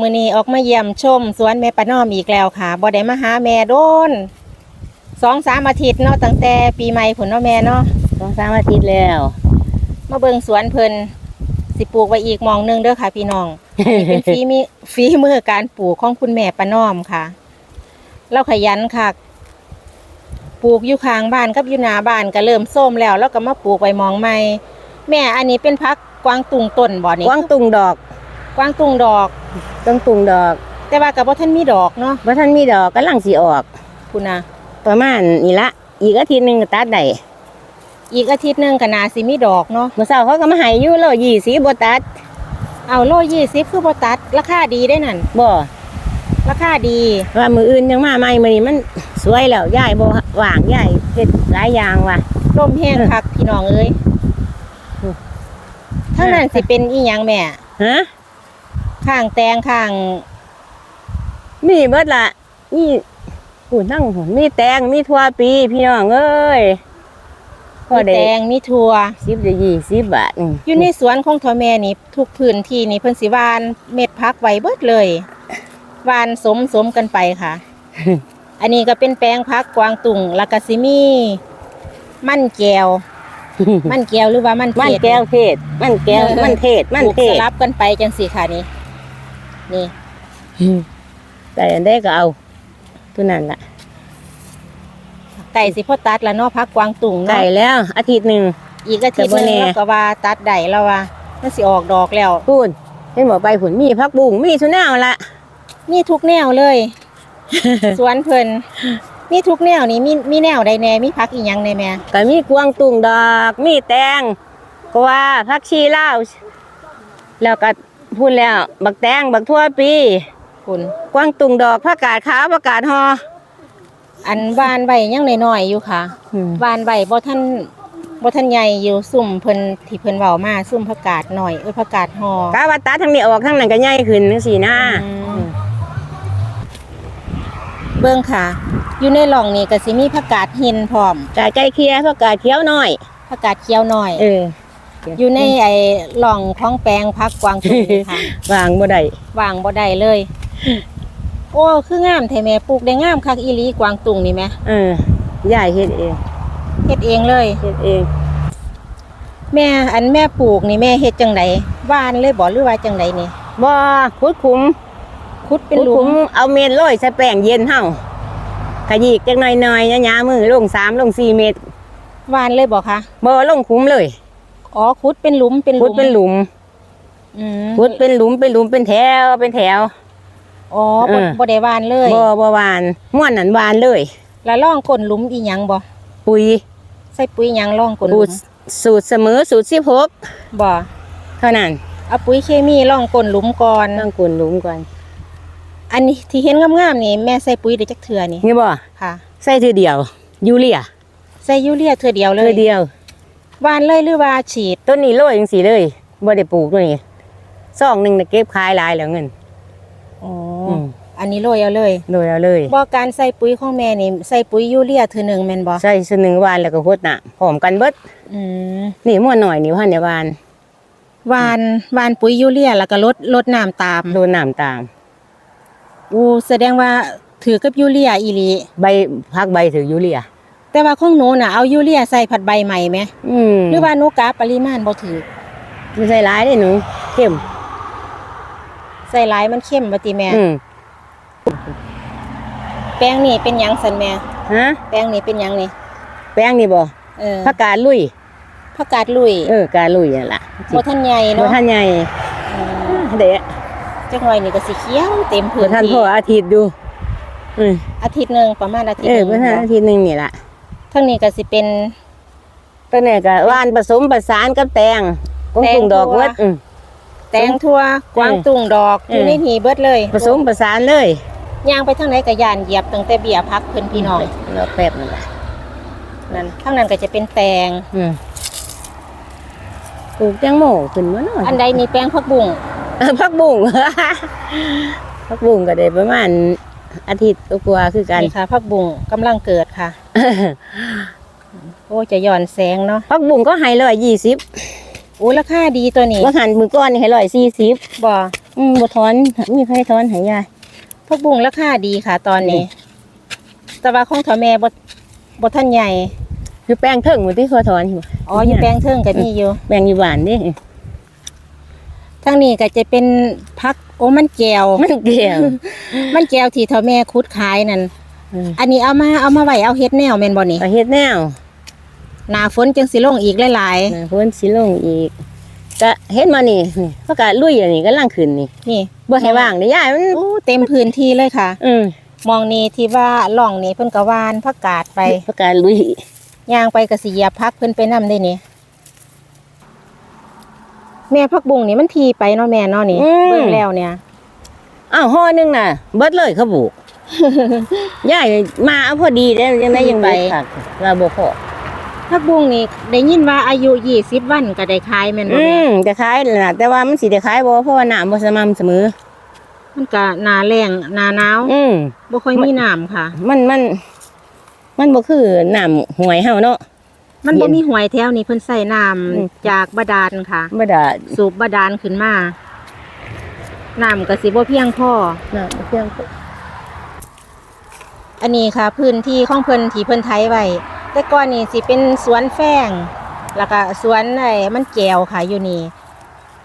มื้อนี้ออกมาเยี่ยมชมสวนแม่ปะน้อมอีกแล้วค่ะบ่ได้มาหาแม่โดนสองสามอาทิตย์เนาะตั้งแต่ปีใหม่ผุนเนาะแม่เนาะสองสามอาทิตย์แล้ว มาเบิ่งสวนเพิ่นสิปลูกไว้อีกหมองหนึงเด้อค่ะ พี่น้องนี่เป็นฝีมีฝีมือการปลูกของคุณแม่ปะน้อมค่ะเราขยันค่ะปลูกอยู่ข้างบ้านกับอยู่หน้าบ้านก็เริ่มส้มแล้วแล้วก็มาปลูกไว้หมองใหม่แม่อันนี้เป็นพักกวางตุงต้นบ่นี่กวางตุงดอก กวางตุงดอกกวางตุงดอก แต่ว่ากับว่าท่านมีดอกเนาะว่าท่านมีดอกกำลังสีออก คุณนะประมาณนี่ละอีกอาทิตย์หนึงก็ตัดได้อีกอาทิตย์หนึงก็นาสิมีดอกเนาะเมื่อเช้าเขาก็มาให้อยู่โลยี่สิบบตัด เอาโลยี่สิบคือบ่ตัด ราคาดีได้นั่นบ่ราคาดีว่ามืออื่นยังมาใหม่มื้อนี้มันสวยแล้วยายบ่ว่างยายเฮ็ดหลายอย่างว่ะร่มแห้งคักพี่น้องเอ้ยอืมทั้งนั้นสิเป็นอีหยังแม่ฮะ ข้างแตงข้างมีเบิดละมีกูนั่งหุ่นมีแตงมีทั่วปี พี่น้องเอ้ยพอมีได้แตงมีถั่วสิบจะยี่สิบบาทอืมอยู่ในสวนของทอแม่นี่ทุกพื้นที่นี่เพิ่นสิหวานเม็ดพักไว้เบิดเลยหวานสมสมกันไปค่ะ อันนี้ก็เป็นแปลงพักกวางตุงแล้วก็สิมีมันแก้วมันแก้วหรือว่ามันมันเทศแก้วเทศ มันแก้วมันเทศ มันปลูกเทสศลับกันไปจังสี่ค่ะนี่ นี่แต่อันได้ก็เอาตัวนั้นล่ะไก่สิพ่อตัดแล้วเนาะพักกวางตุงไก่เนาะแล้ว อาทิตย์หนึ่งอีกอาทิตย์หนึงแต่บ่แน่แล้วก็ว่าตัดได้แล้วว่ามันสิออกดอกแล้วพูนเห็นบอกไปผุนมีพักบุ้งมีสุนาวละมีทุกแนวเลย สวนเพิ่นมีทุกแนวนี่มีมีแนวใดแน่มีพักอีหยังในแม่ก็มีกวางตุงดอก มีแตงกว่าพักชีลาวแล้วก็ พูดแล้ว บักแตงบักทั่วปีคุณกวางตุงดอกผักกาดขาวผักกาดหออันบานใบยังน้อยๆอยู่ค่ะอืมบานใบบ่ทันบ่ทันใหญ่อยู่ซุ่มเพิ่นที่เพิ่นเว้ามาซุ่มผักกาดหน่อยเอ้ยผักกาดหอกาว่าตัดทั้งนี้ออกทั้งนั้นก็ใหญ่ขึ้นจังซี่นะอืมเบิ่งค่ะ อยู่ในหล่องนี่ก็สิมีผักกาดหินพร้อมกาใจเคลียร์ผักกาดเขียวน้อยผักกาดเขียวหน่อย เออ อยู่ในไอ้หล่องของแปลงพักกวางตุ้งนี่ค่ะ วางบ่ได้วางบ่ได้เลย โอ้คืองามแท้แม่ปลูกได้งามคักอีหลีกวางตุงนี่แหมเออยายเฮ็ดเองเฮ็ดเองเลย เฮ็ดเอง แม่อันแม่ปลูกนี่แม่เฮ็ดจังไดหว่านเลยบ่หรือว่าจังไดนี่บ่ขุดขุมขุดเป็นขุดหลุขุมมเอาเม็ดโรยใส่แป้งเย็นเฮาขยีกจักหน่อยๆหยาๆมือลง3ลง4เมตรหว่านเลยบ่คะบ่ลงขุมเลย อ๋อขุดเป็นหลุมเป็นหขุลุดมเป็นหลุมอืมขุดเป็นหลุมเป็นหลุมเป็นแถวเป็นแถว อ๋อบ่เออ บ่ได้หว่านเลยบ่บ่หวานม่วนนั่นหวานเลย แล้วล่องก้นหลุมอีหยังบ่ปุ๋ยใส่ปุ๋ยหยังล่องก้นหสูลุตมรสูตรเสมอสูตร16บ่เท่านั้นเอาปุ๋ยเคมีล่องก้นหลุมก่อน ต้องกุนหลุมก่อนอันนี้ที่เห็นงามๆนี่แม่ใส่ปุ๋ยได้จักเทื่อนี่นี่บ่ค่ะ ใส่ทีเดียวยูเรียใส่ยูเรียเทื่อเดียวเลเทื่อยเดียว หวานเลยหรือว่าฉีด ต้นนี้โรยจังสีเลยบ่ได้ปลูกตัวนี้ซองหนึ่งน่ะเก็บขายหลายแล้วเงินอ๋อมอันนี้โรยเอาเลยโรยเอาเลยบ่การใส่ปุ๋ยของแม่นี่ใส่ปุ๋ยยูเรียเทื่อหนึงแม่นบ่ใส่สหนึ่งวานแล้วก็พดน้ำพร้อมกันเบิดอืมนี่ม่วนหน่อยนี่ว่าในวานหวานหวานปุ๋ยยูเรียแล้วก็ลดลดน้ำตามโดนน้ำตาม อู้แสดงว่าถือกับยูเรียอีหลีใบพักใบถือยูเรีย แต่ว่าของหนูน่ะเอายูเรียใส่ผัดใบใหม่ไหมอืมหรือว่าหนูกะปริมาณบ่ถือไม่ใส่หลายได้หนูเข้มใส่หลายมันเข้มบ่ติแม่อืมแป้งนี่เป็นหยังสันแม่ฮะ แป้งนี่เป็นหยังนี่แป้งนี่บ่เออผักกาดลุยผักกาดลุยเออกาลุยนั่นล่ะบ่ทันใหญ่บ่เนาะท่านใหญ่อืมเด้จักหน่อยนี่ก็สิเขียวเต็มบ่พื้นท่านที่พ่ออาทิตย์ดูอืมอาทิตย์หนึงประมาณอาทิตย์เอหอนึงบ่ท่านอาทิตย์หนึงนี่ล่ะ ทั้งนี้ก็สิเป็นตัวนี้ก็ว่านผสมประสานกับแตงกงแตงตุงดอกทั่วเบิดอืม แตงทั่วกวางตุงดอกเอออยู่ในหีเบิดเลยผสมประสานเลยย่างไปทางไหนก็ย่านเหยียบตั้งแต่เบียพักเพิ่นพี่น้องแล้วแป๊บนึงล่ะนั่นข้างนั้นก็จะเป็นแตง อืมปลูกแตงโมขึ้นมาหน่อย อันใดนี่แป้งผักบุ้ง เออพักบุ้งพักบุ้งก็ได้ประมาณ อาทิตย์กว่าๆคือกัน นี่ค่ะผักบุ้งกำลังเกิดค่ะ โอ้จะหย่อนแสงเนาะพักบุ้งก็ให้ร้อยยี่สิบโอ้ราคาดีตัวนี้ว่าหันมือก้อนนี่ให้ร้อยสี่สิบบ่อืมบ่ถอนมีใครถอนให้ยาย ผักบุ้งราคาดีค่ะ ตอนนี้แต่ว่าของเถาแม่บ่บ่ทันใหญ่ อยู่แป้งเทิงหมดที่เขาถอนอยู่อ๋ออยู่แปลงเทิงก็มีอยู่แป้งอยู่บ้านนี่ ทางนี้ก็จะเป็นพักโอ้มันแก้วมันเกี่ยวมันแก้วที่เถาแม่คุดขายนั่นอืมอันนี้เอามาเอามาไว้เอาเฮ็ดแนวแม่นบ่นี่เอาเฮ็ดแนวหน้าฝนจังสิลงอีกหลายนะเพิ่นสิลงอีกก็เฮ็ดมานี่นี่เพราะกะลุยอันนี้กำลังขึ้นนี่ๆนี่บ่ให้ว่างเด้ยายมันโอ้เต็มพื้นที่เลยค่ะ อืมมองนี่ที่ว่าล่องนี่เพิ่นก็หวานผักกาดไปเพราะกะลุยย่างไปก็สิเหยียบพักเพิ่นไปนํได้นี่ แม่พักบุ้งนี่มันทีไปเนาะแม่เนาะนี่เบิ่งแล้วเนี่ย อ้าวห่อหนึงน่ะ เบิดเลยเขาบุกยายมาเอาพอดีได้ยังไงยังไปเราบ่พอพักบุ้งนี่ได้ยินว่าอายุ20วันก็ได้ขายแม่นบ่อืแม่มจะขายนั่นล่ะแต่ว่ามันสิได้ขายบ่เพราะว่าน้ำบ่สม่ำเสมอ มันก็หนาแรงหนาหนาวอืม บ่ค่อยมีน้ำค่ะ มันมัน มันบ่คือน้ำห่วยเฮาเนาะ มันบ่เย็นมีหวยแถวนี้เพิ่นใส่น้ำอืมจากบาดาลค่ะ บ่ได้สูบบาดาลขึ้นมาน้ำก็สิบ่เพียงพอ น้ำเพียงพออันนี้ค่ะ พื้นที่ของเพิ่นที่เพิ่นไถไว้แต่ก่อนนี่สิเป็นสวนแฝงแล้วก็สวนไอ้มันแก้วค่ะอยู่นี่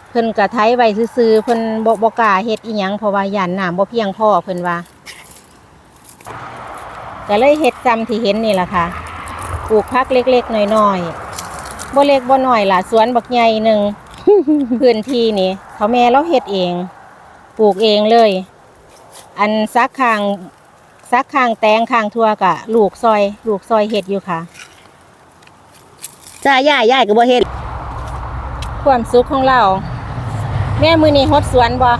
เพิ่นก็ไถไว้ซื่อๆเพิ่นบ่บ่กล้าเฮ็ดอีหยังเพราะว่าย่านน้ำบ่เพียงพอเพิ่นว่าก็เลยเฮ็ดจำที่เห็นนี่ล่ะค่ะ ปลูกผักเล็กๆน้อยๆบ่เล็กบ่น้อยล่ะสวนบักใหญ่หนึ่งพื้นที่นี่เขาแม่เราเฮ็ดเอง ปลูกเองเลย อันซักคางซักคางแตงคางทั่วกะลูกซอย ลูกซอยเฮ็ดอยู่ค่ะจ้ายายยายก็บ่เฮ็ดความสุขของเรา แม่มือนี้ฮดสวนบ่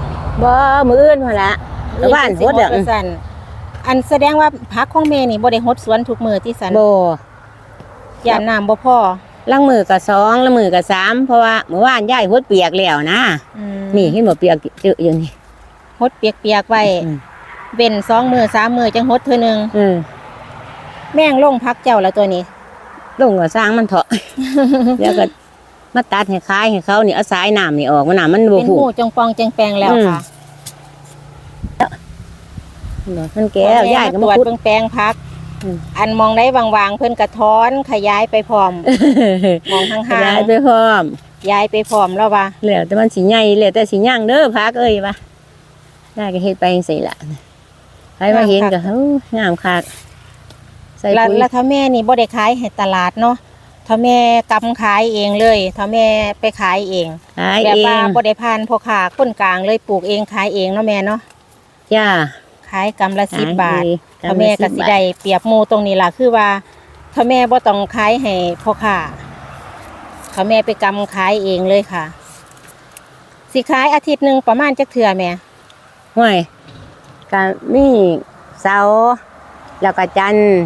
บ่มื้ออื่นพุ่นละแล้วบ้านโพดเด้อว่าซั่นอันแสดงว่าพักของแม่นี่บ่ได้ฮดสวนทุกมือที่สันบ่ ย่านน้ำบ่พอลังมือก็สองลังมือก็สามเพราะว่าเมื่อวานยายหดเปียกแล้วนะอืมนี่เห็นบ่เปียกเจออยู่นี่ฮดเปียกๆไว้อืมเว้นสองมือสามมือจังฮดเทื่อหนึงอืมแม่งลงพักเจ้าแล้วตัวนี้ ลงก็สร้างมันเถาะแล้วก็มาตัดให้คายให้เขานี่เอาสายน้ำนี่ออกมันน้ำมันบ่เป็นฟูหู จงปองจงแปลงแล้วค่ะมันแก้วยายก็ตรมาวจขุดเบิ่งแปลงพัก อืมอันมองได้วางๆเพิ่นกระท้อนขยายไปพร้อม มองห่างยายไปพร้อมๆย้ายไปพร้อมแล้วว่าแล้วแต่มันสิใหญ่แล้วแต่สิย่างเด้อพักเอ้ยว่ะยายก็เฮ็ดไปจังซี่ล่ะใครมาเห็นก็เฮ้ยงามคักใส่แล้วปุ๋ยแล้วถ้าแม่นี่บ่ได้ขายให้ตลาดเนาะถ้าแม่กำขายเองเลยถ้าแม่ไปขายเองขายแบบเอว่างบ่ได้ผ่านพ่อค้าคนกลางเลยปลูกเองขายเองเนาะแม่เนาะจ้า ขายกำละสิบบาทขยถ้าแม่ก็สิได้เปรียบหมู่ตรงนี้ล่ะคือว่าถ้าแม่บ่ต้องขายให้พ่อค้าถ้าแม่ไปกำขายเองเลยค่ะ สิขายอาทิตย์หนึงประมาณจักเทื่อแม่ห่วยก็มีเสาร์แล้วก็จันทร์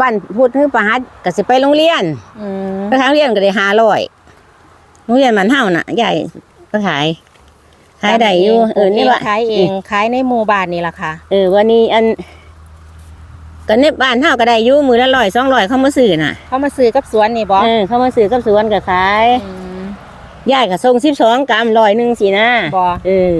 วันพุธถึงประหัสก็สิไปโรงเรียนอืมไปทางเรียนก็ได้ห้าร้อยโรงเรียนมันเฮาน่ะใหญ่ก็ขาย ขายได้อยู่เออนี่ว่าขายเองขายในหมู่บ้านนี่ล่ะค่ะ เออวันนี้อันก็ในบ้านเฮาก็ได้อยู่มือละร้อยสองร้อยเข้ามาซื้อน่ะ เขามาซื้อกับสวนนี่บ่เออเข้ามาซื้อกับสวนก็ขายอืมยายก็ส่งสิบสองกรัมร้อยหนึ่งสินะบ่เออ